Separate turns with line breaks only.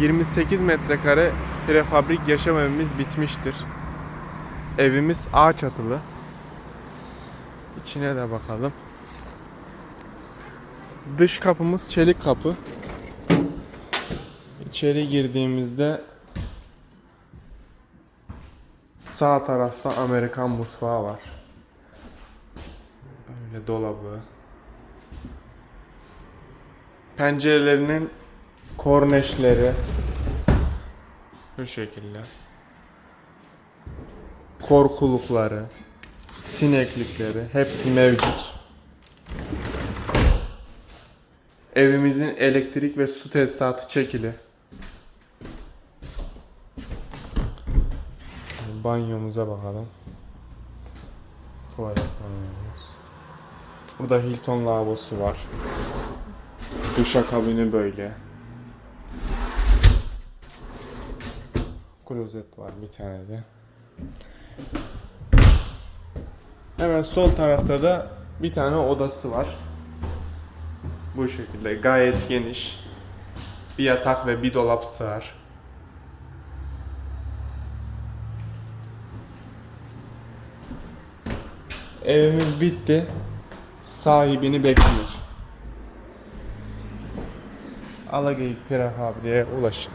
28 metrekare prefabrik yaşam evimiz bitmiştir. Evimiz ağaç çatılı. İçine de bakalım. Dış kapımız çelik kapı. İçeri girdiğimizde sağ tarafta Amerikan mutfağı var. Öyle dolabı. Pencerelerinin korneşleri bu şekilde. Korkulukları, sineklikleri hepsi mevcut. Evimizin elektrik ve su tesisatı çekili. Banyomuza bakalım. Tuvalet banyomuz. Burada Hilton lavabosu var. Duşakabini böyle. Klozet var bir tane de. Hemen sol tarafta da bir tane odası var. Bu şekilde gayet geniş. Bir yatak ve bir dolap sığar. Evimiz bitti. Sahibini bekliyor. Alageyik Prefabri'ye ulaşın.